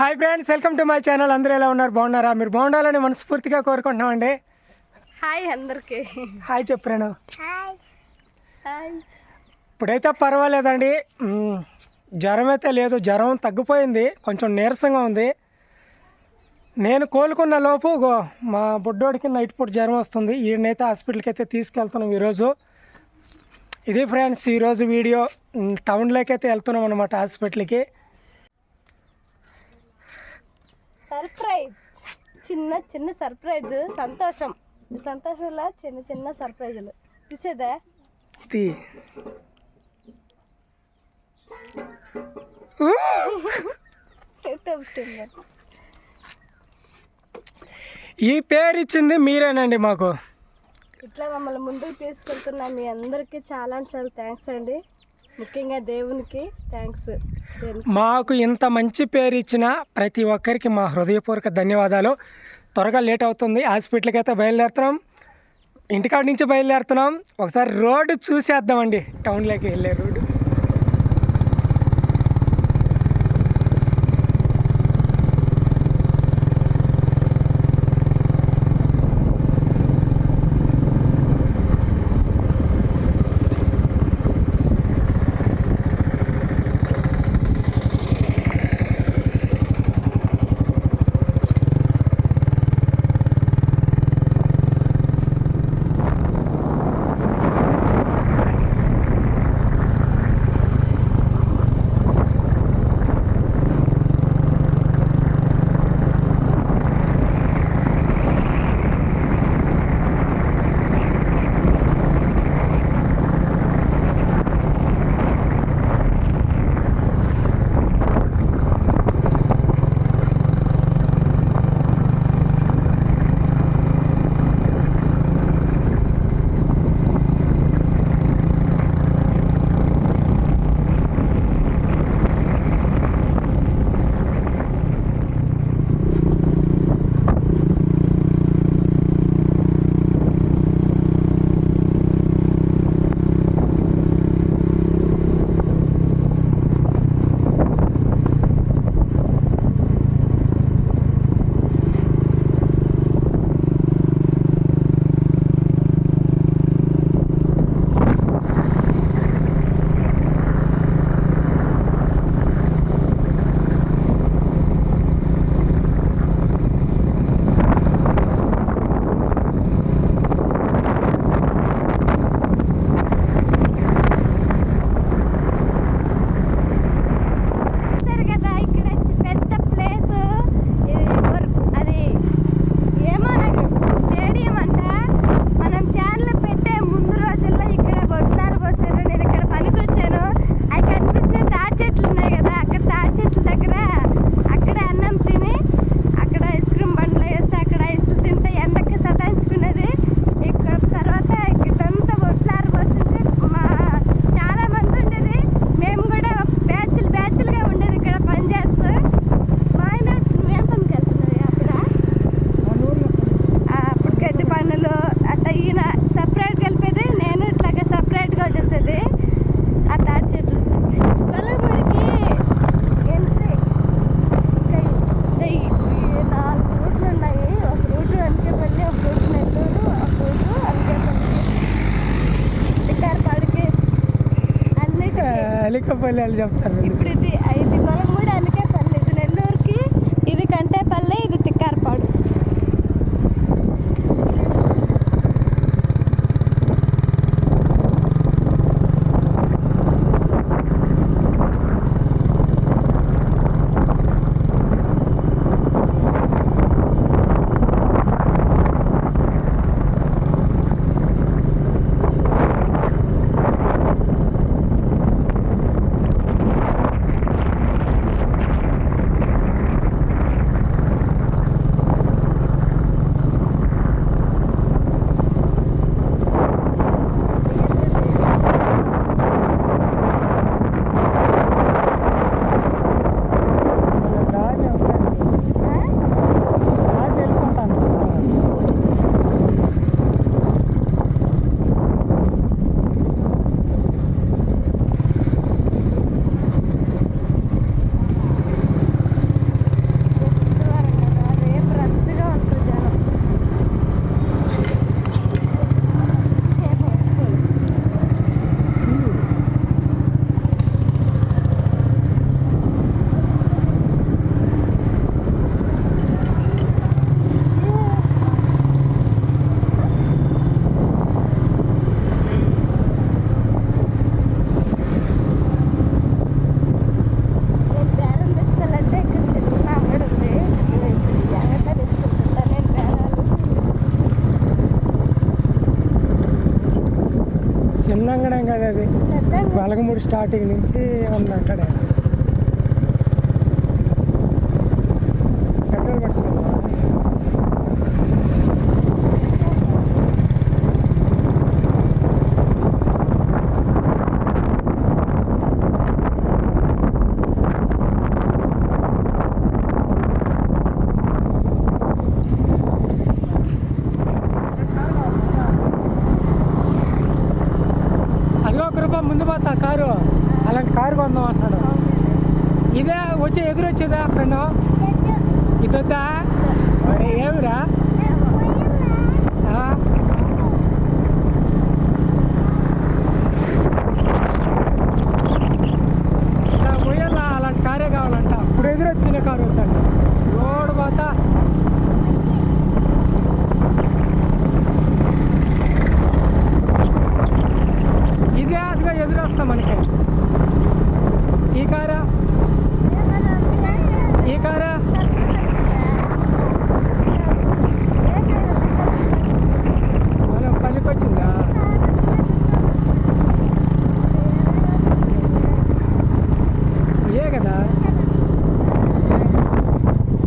Hi friends welcome to my channel అందరూ ఎలా ఉన్నారు? బాగున్నారా? మీరు బాగుండాలని మనస్ఫూర్తిగా కోరుకుంటున్నామండి. హాయ్ అందరికి. హాయ్ చెప్పాను ఇప్పుడైతే పర్వాలేదండి. జ్వరం అయితే లేదు జ్వరం తగ్గిపోయింది కొంచెం నీరసంగా ఉంది. నేను కోలుకున్న లోపు మా బుడ్డోడికి నైట్ పూట జ్వరం వస్తుంది. ఈయనైతే హాస్పిటల్కి అయితే తీసుకెళ్తున్నాం ఈరోజు. ఇది ఫ్రెండ్స్ ఈరోజు వీడియో. టౌన్లోకి అయితే వెళ్తున్నాం అనమాట హాస్పిటల్కి. సర్ప్రైజ్ చిన్న చిన్న సర్ప్రైజ్ సంతోషం. సంతోషంలో చిన్న చిన్న సర్ప్రైజులు తీసేదా. తీ. ఈ పేరు ఇచ్చింది మీరేనండి మాకు. ఇట్లా మమ్మల్ని ముందుకు తీసుకెళ్తున్న మీ అందరికీ చాలా చాలా థ్యాంక్స్ అండి. ముఖ్యంగా దేవునికి థ్యాంక్స్ మాకు ఇంత మంచి పేరు ఇచ్చిన ప్రతి ఒక్కరికి మా హృదయపూర్వక ధన్యవాదాలు. త్వరగా లేట్ అవుతుంది. హాస్పిటల్కి అయితే బయలుదేరుతున్నాం. ఇంటికాడ నుంచి బయలుదేరుతున్నాం. ఒకసారి రోడ్డు చూసేద్దామండి. టౌన్లోకి వెళ్ళే రోడ్డు. అలికపల్లి అని చెప్తారు పెద్ద స్టార్టింగ్ నుంచి ఉంది అక్కడే పెట్రోల్ పడుతున్నావా అదిగో ఒక రూపాయి ముందు పోతా కారు అలాంటి కారు కొందాం అంటున్నాడు. ఇదే వచ్చే ఎదురొచ్చేదా ఫ్రెండ్? ఇదొద్దా? మరి ఏమిరా? ఆ? పోయాలా అలాంటి కారే కావాలంట. ఇప్పుడు ఎదురొచ్చిన కారు వద్దండి రోడ్ పోతా ఇదే అదిగా ఎదురొస్తాం మనకి. ఈ కారా? ఈ కారా మనం పనికి వచ్చిందా ఏ కదా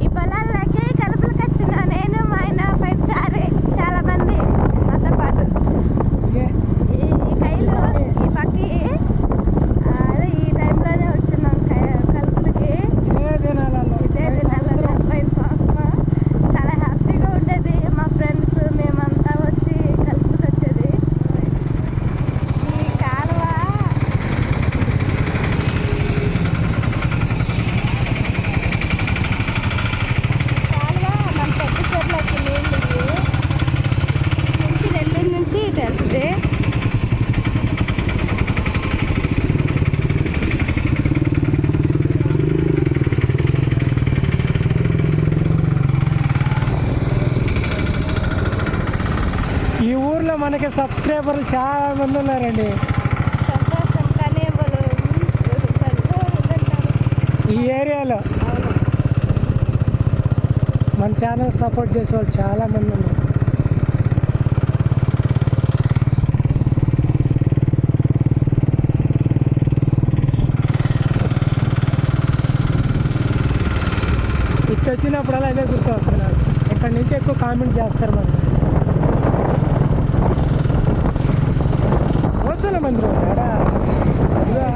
ఈ పొలాల్లోకి కలుపులకు వచ్చిన నేను మా ఆయన పైసారి చాలా మంది మాతో పాటు ఇదే ఈ ఈ కైలు ఈ పక్కి ఆ, అదే ఈ టైంలోనే వచ్చినాం కై- కలుపులకి ఇదే దినాలలో ఇదే దినాలలో పోయిన సంవత్సరం చాలా హ్యాపీగా ఉండేది మా ఫ్రెండ్స్ మేమంతా వచ్చి కలుపులకు వచ్చేది ఈ కాలువ కాలువ మన పెద్ద చెట్లకి నీళ్ళు ఇవి. నుంచి నెల్లూరు నుంచి ఇటు వెళ్తుంది ఈ ఊర్లో మనకి సబ్స్క్రైబర్లు చాలా మంది ఉన్నారండి. కానీ ఈ ఏరియాలో మన ఛానల్ సపోర్ట్ చేసే వాళ్ళు చాలా మంది ఉన్నారు. ఇటు వచ్చినప్పుడల్లా అదే గుర్తు వస్తున్నారు ఇక్కడ నుంచి ఎక్కువ కామెంట్ చేస్తారు మరి వస్తున్న మందిరం ఎడా అదిగో.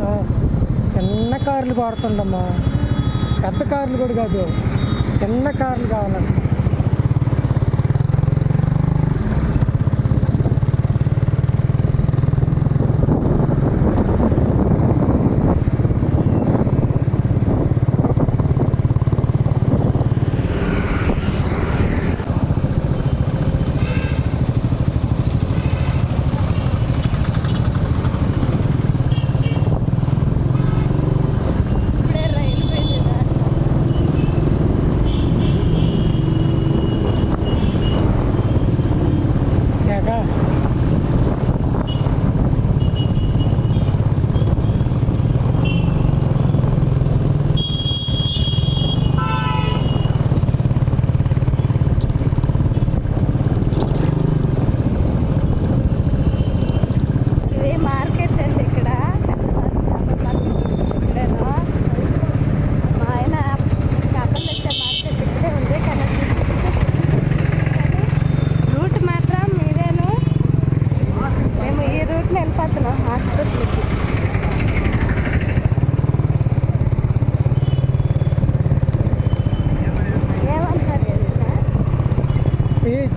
ఆ, చిన్న కార్లు వాడుతుండమ్మా పెద్ద కార్లు కూడా కాదు. చిన్న కార్లు కావాలండి ఇప్పుడే రైలు పోయింది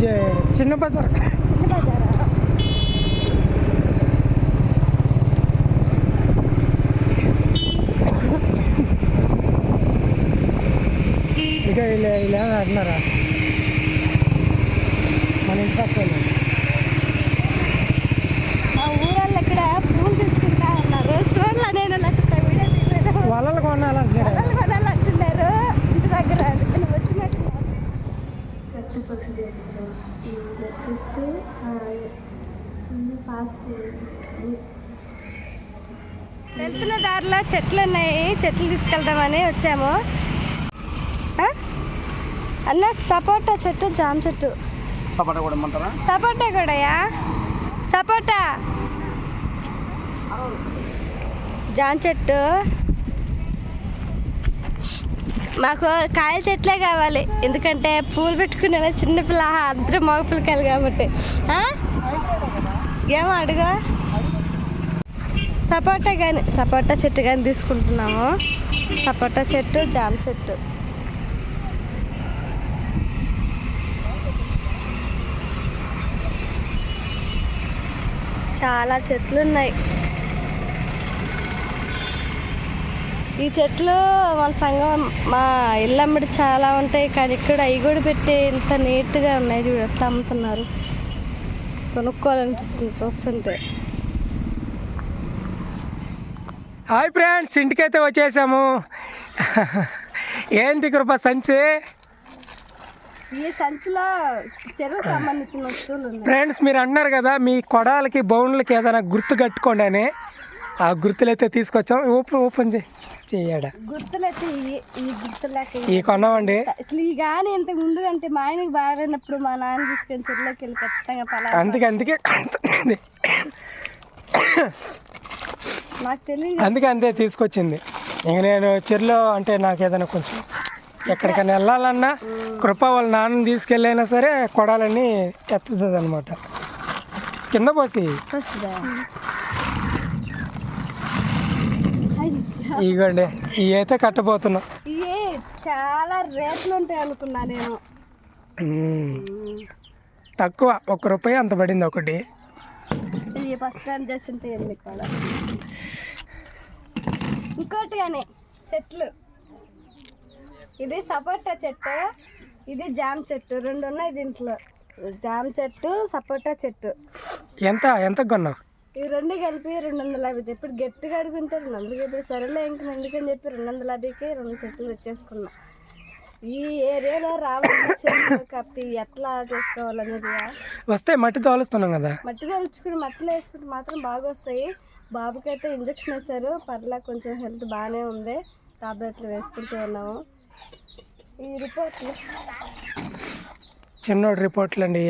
జ- చిన్న బజార్ ఇక ఇలా ఇలా అంటున్నారా? మన ఇంటి పక్క వాళ్ళు. మా ఊరల్లో ఇక్కడ పూలు తీసుకుంటా ఉన్నారు చూడలే నేను వలలు కొనాలంటున్నారు? వలలు కొనాలంటున్నారు ఇంటి దగ్గర రక్త పరీక్ష చేయించాం బ్లడ్ టెస్ట్ పాస్ వెళ్తున్న దారిలో చెట్లు ఉన్నాయి. చెట్లు తీసుకెళ్దామని వచ్చాము? అన్న సపోటా చెట్టు జామ చెట్టు. సపోటా కూడా ఇమ్మంటారా? సపోటా కూడాయా సపోటా. జామ చెట్టు. మాకు కాయల చెట్లే కావాలి. ఎందుకంటే పూలు పెట్టుకునే చిన్నపిల్ల అందరూ మగ పిల్లకాయలు కాబట్టి. ఏమో అడుగు. సపోటా కానీ సపోటా చెట్టు కానీ తీసుకుంటున్నాము. సపోటా చెట్టు జామ చెట్టు. చాలా చెట్లు ఉన్నాయి ఈ చెట్లు మన సంఘం మా ఇల్లమ్మడి చాలా ఉంటాయి కానీ ఇక్కడ అవి కూడా పెట్టి ఇంత నీట్గా ఉన్నాయి చూడు ఎట్లా అమ్ముతున్నారు. కొనుక్కోవాలనిపిస్తుంది చూస్తుంటే. హాయ్ ఫ్రెండ్స్ ఇంటికైతే వచ్చేసాము. ఏంటి కృప సంచి? ఈ సంచిలో చెరువు సంబంధించిన వస్తువులు ఫ్రెండ్స్ మీరు అన్నారు కదా మీ కొడాలకి బౌండ్లకి ఏదైనా గుర్తు కట్టుకోండి అని. ఆ గుర్తులు అయితే తీసుకొచ్చాం. ఓపెన్ ఓపెన్ చేయి. చెయ్యాడ గుర్తులైతే ఈ గుర్తులేక. ఈ కొన్నామండి. అసలు ఈ కానీ ఇంత ముందు అంటే మా ఆయనకి బాగాలేనప్పుడు మా నాన్న తీసుకొని చెరువులోకి వెళ్ళి ఖచ్చితంగా పలా అందుకే అందుకే కడుతుంది. నాకు తెలియదు అందుకే అంతే తీసుకొచ్చింది. ఇంక నేను చెరులో అంటే నాకు ఏదైనా కొంచెం ఎక్కడికైనా వెళ్ళాలన్నా కృప వాళ్ళ నాన్న తీసుకెళ్ళైనా సరే కొడాలని ఎత్తుతుంది అనమాట కింద పోసి వస్తుందా ఇగోండి ఇవి అయితే కట్టబోతున్నాం. ఇవి చాలా రేట్లు ఉంటాయి అనుకున్నా నేను. తక్కువ ఒక రూపాయి అంత పడింది ఒకటి. ఇవి ఫస్ట్ టైం కూడా ఇంకోటి కానీ చెట్లు. ఇది సపోటా చెట్టు ఇది జామ చెట్టు రెండు ఉన్నాయి దీంట్లో. జామ చెట్టు సపోటా చెట్టు. ఎంత ఎంత కొన్నావు? ఇవి రెండు కలిపి రెండు వందల యాభై చెప్పి గట్టిగా అడుగుంటే రెండు వందలు చెప్పి సరేలే ఇంక ఎందుకని చెప్పి రెండు వందల యాభైకి రెండు చెట్లు తెచ్చేసుకున్నా. ఈ ఏరియాలో రావాలి కప్పి ఎట్లా చేసుకోవాలనేది వస్తే మట్టి తోలుస్తున్నాం కదా. మట్టి తలుచుకుని మట్టిలో వేసుకుంటే మాత్రం బాగా వస్తాయి. బాబుకి అయితే ఇంజక్షన్ వేశారు. పర్లా కొంచెం హెల్త్ బాగానే ఉంది. టాబ్లెట్లు వేసుకుంటూ ఉన్నాము. ఈ రిపోర్ట్లు. చిన్నోడి రిపోర్ట్లు అండి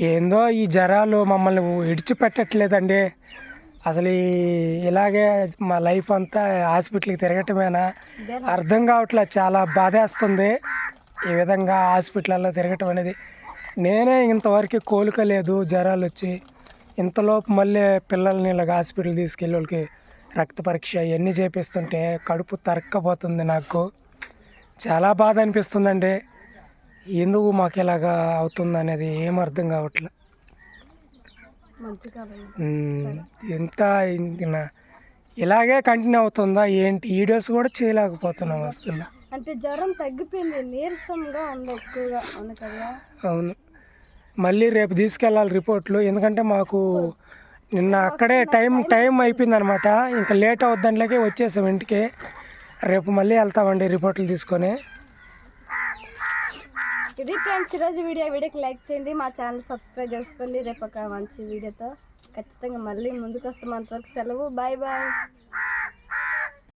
ఏందో ఈ జ్వరాలు మమ్మల్ని విడిచిపెట్టట్లేదండి. అసలు ఈ ఇలాగే మా లైఫ్ అంతా హాస్పిటల్కి తిరగటమేనా? అర్థం కావట్లేదు చాలా బాధేస్తుంది. ఈ విధంగా హాస్పిటల్లో తిరగటం అనేది నేనే ఇంతవరకు కోలుకలేదు జ్వరాలు వచ్చి. ఇంతలోపు మళ్ళీ పిల్లల్ని ఇలాగ హాస్పిటల్ తీసుకెళ్ళి వాళ్ళకి రక్త పరీక్ష ఇవన్నీ చేపిస్తుంటే కడుపు తరక్కపోతుంది నాకు. చాలా బాధ అనిపిస్తుందండి. ఎందుకు మాకు ఇలాగా అవుతుంది అనేది ఏం అర్థం కావట్లే. ఎంత ఇలాగే కంటిన్యూ అవుతుందా ఏంటి? వీడియోస్ కూడా చేయలేకపోతున్నాం అసలు. అంటే జ్వరం తగ్గిపోయింది నీరసంగా ఉంది ఎక్కువగా అవును కదా? అవును. మళ్ళీ రేపు తీసుకెళ్ళాలి రిపోర్ట్లు. ఎందుకంటే మాకు నిన్న అక్కడే టైం టైం అయిపోయింది. అనమాట ఇంకా లేట్ అవుద్దాంట్లోకి వచ్చేసాం ఇంటికి. రేపు మళ్ళీ వెళ్తామండి రిపోర్ట్లు తీసుకొని. ఇది ఫ్రెండ్స్ ఈరోజు వీడియో వీడియోకి లైక్ చేయండి మా ఛానల్ సబ్స్క్రైబ్ చేసుకోండి. రేపు ఒక మంచి వీడియోతో ఖచ్చితంగా మళ్ళీ ముందుకు వస్తాం అంతవరకు సెలవు. Bye bye.